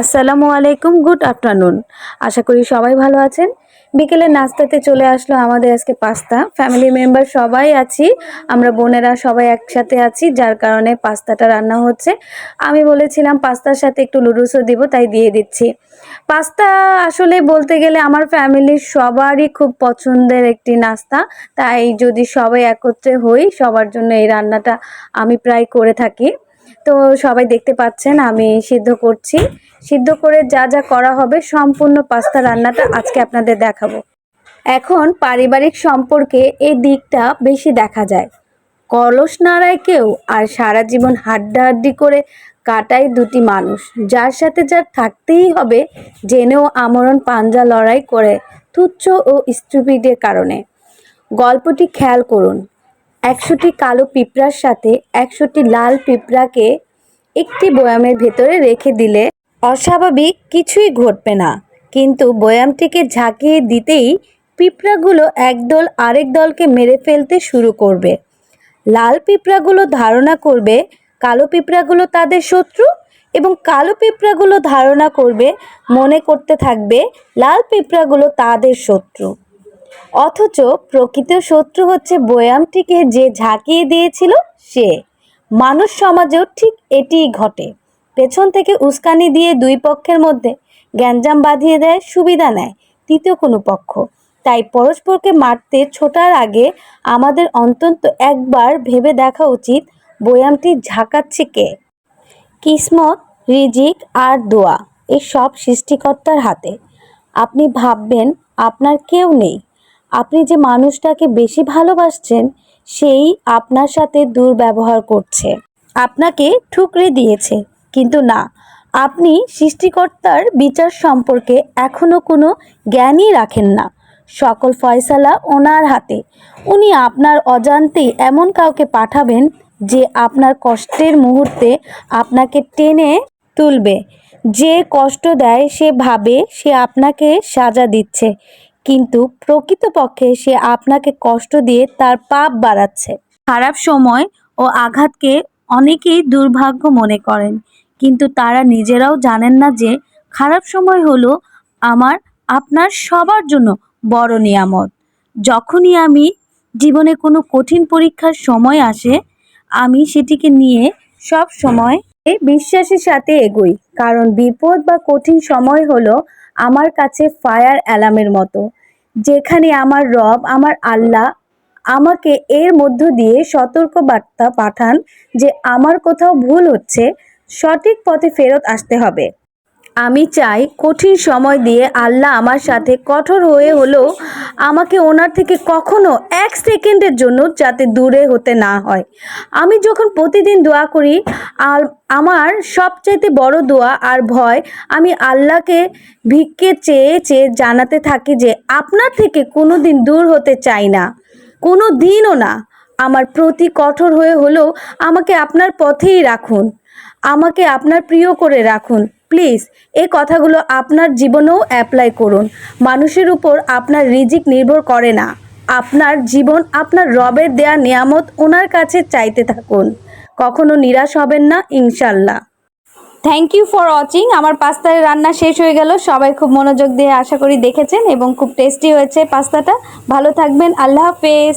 আসসালামু আলাইকুম, good afternoon. আশা করি সবাই ভালো আছেন। বিকেলে নাস্তাতে চলে আসলো আমাদের আজকে পাস্তা। ফ্যামিলি মেম্বার সবাই আছি, আমরা বোনেরা সবাই একসাথে আছি, যার কারণে পাস্তাটা রান্না হচ্ছে। আমি বলেছিলাম পাস্তার সাথে একটু লুডুসও দিব, তাই দিয়ে দিচ্ছি। পাস্তা আসলে বলতে গেলে আমার ফ্যামিলির সবারই খুব পছন্দের একটি নাস্তা। তাই যদি সবাই একত্রে হই, সবার জন্য এই রান্নাটা আমি প্রায় করে থাকি। তো সবাই দেখতে পাচ্ছেন, আমি সিদ্ধ করছি। সিদ্ধ করে যা যা করা হবে, সম্পূর্ণ পাস্তা রান্নাটা আজকে আপনাদের দেখাবো। এখন পারিবারিক সম্পর্কে এই দিকটা বেশি দেখা যায়। কলস নাড়ায় কেউ আর সারা জীবন হাড্ডাহাড্ডি করে কাটায় দুটি মানুষ। যার সাথে যার থাকতেই হবে, জেনেও আমরণ পাঞ্জা লড়াই করে তুচ্ছ ও স্টুপিডের কারণে। গল্পটি খেয়াল করুন। একশোটি কালো পিঁপড়ার সাথে একশোটি লাল পিঁপড়াকে একটি বয়ামের ভেতরে রেখে দিলে অস্বাভাবিক কিছুই ঘটবে না। কিন্তু বয়ামটিকে ঝাঁকিয়ে দিতেই পিঁপড়াগুলো একদল আরেক দলকে মেরে ফেলতে শুরু করবে। লাল পিঁপড়াগুলো ধারণা করবে কালো পিঁপড়াগুলো তাদের শত্রু এবং কালো পিঁপড়াগুলো ধারণা করবে, মনে করতে থাকবে লাল পিঁপড়াগুলো তাদের শত্রু। অথচ প্রকৃত শত্রু হচ্ছে বয়ামটিকে যে ঝাঁকিয়ে দিয়েছিল সে। মানুষ সমাজেও ঠিক এটিই ঘটে। পেছন থেকে উস্কানি দিয়ে দুই পক্ষের মধ্যে গ্যাঞ্জাম বাঁধিয়ে দেয়, সুবিধা নেয় তৃতীয় কোনো পক্ষ। তাই পরস্পরকে মারতে ছোটার আগে আমাদের অন্তত একবার ভেবে দেখা উচিত বয়ামটি ঝাঁকাচ্ছে কে। কিসমত, রিজিক আর দোয়া এই সব সৃষ্টিকর্তার হাতে। আপনি ভাববেন, আপনার কেউ নেই। আপনি যে মানুষটাকে বেশি ভালোবাসছেন, সেই আপনার সাথে দুর্ব্যবহার করছে। আপনাকে ঠুকরে দিয়েছে। কিন্তু না, আপনি সৃষ্টিকর্তার বিচার সম্পর্কে এখনও কোনো জ্ঞানই রাখেন না। সকল ফয়সালা ওনার হাতে। উনি আপনার অজান্তে এমন কাউকে পাঠাবেন যে আপনার কষ্টের মুহূর্তে আপনাকে টেনে তুলবে। যে কষ্ট দেয় সে ভাবে সে আপনাকে সাজা দিচ্ছে। কিন্তু প্রকৃতপক্ষে সে আপনাকে কষ্ট দিয়ে তার পাপ বাড়াচ্ছে। খারাপ সময় ও আঘাতকে অনেকেই দুর্ভাগ্য মনে করেন, কিন্তু তারা নিজেরাও জানেন না যে খারাপ সময় হলো আমার, আপনার সবার জন্য বড় নিয়ামত। যখনই আমি জীবনে কোনো কঠিন পরীক্ষার সময় আসে, আমি সেটিকে নিয়ে সব সময় বিশ্বাসের সাথে এগোই, কারণ বিপদ বা কঠিন সময় হলো আমার কাছে ফায়ার অ্যালার্মের মতো। যেখানে আমার রব, আমার আল্লাহ আমাকে এর মধ্য দিয়ে সতর্ক বার্তা পাঠান যে আমার কোথাও ভুল হচ্ছে, সঠিক পথে ফেরত আসতে হবে। আমি চাই কঠিন সময় দিয়ে আল্লাহ আমার সাথে কঠোর হয়ে হলেও আমাকে ওনার থেকে কখনো এক সেকেন্ডের জন্য যাতে দূরে হতে না হয়। আমি যখন প্রতিদিন দোয়া করি আর আমার সবচাইতে বড় দোয়া আর ভয়, আমি আল্লাহকে ভিক্ষে চেয়ে চেয়ে জানাতে থাকি যে আপনার থেকে কোনো দিন দূর হতে চাই না কোনো দিনও না। আমার প্রতি কঠোর হয়ে হলেও আমাকে আপনার পথেই রাখুন। আমাকে আপনার প্রিয় করে রাখুন। প্লিজ এই কথাগুলো আপনার জীবনেও অ্যাপ্লাই করুন। মানুষের উপর আপনার রিজিক নির্ভর করে না। আপনার জীবন আপনার রবের দেয়া নিয়ামত ওনার কাছে চাইতে থাকুন। কখনো নিরাশ হবেন না ইনশাল্লাহ থ্যাংক ইউ ফর ওয়াচিং আমার পাস্তার রান্না শেষ হয়ে গেল। সবাই খুব মনোযোগ দিয়ে আশা করি দেখেছেন এবং খুব টেস্টি হয়েছে পাস্তাটা। ভালো থাকবেন। আল্লাহ হাফেজ।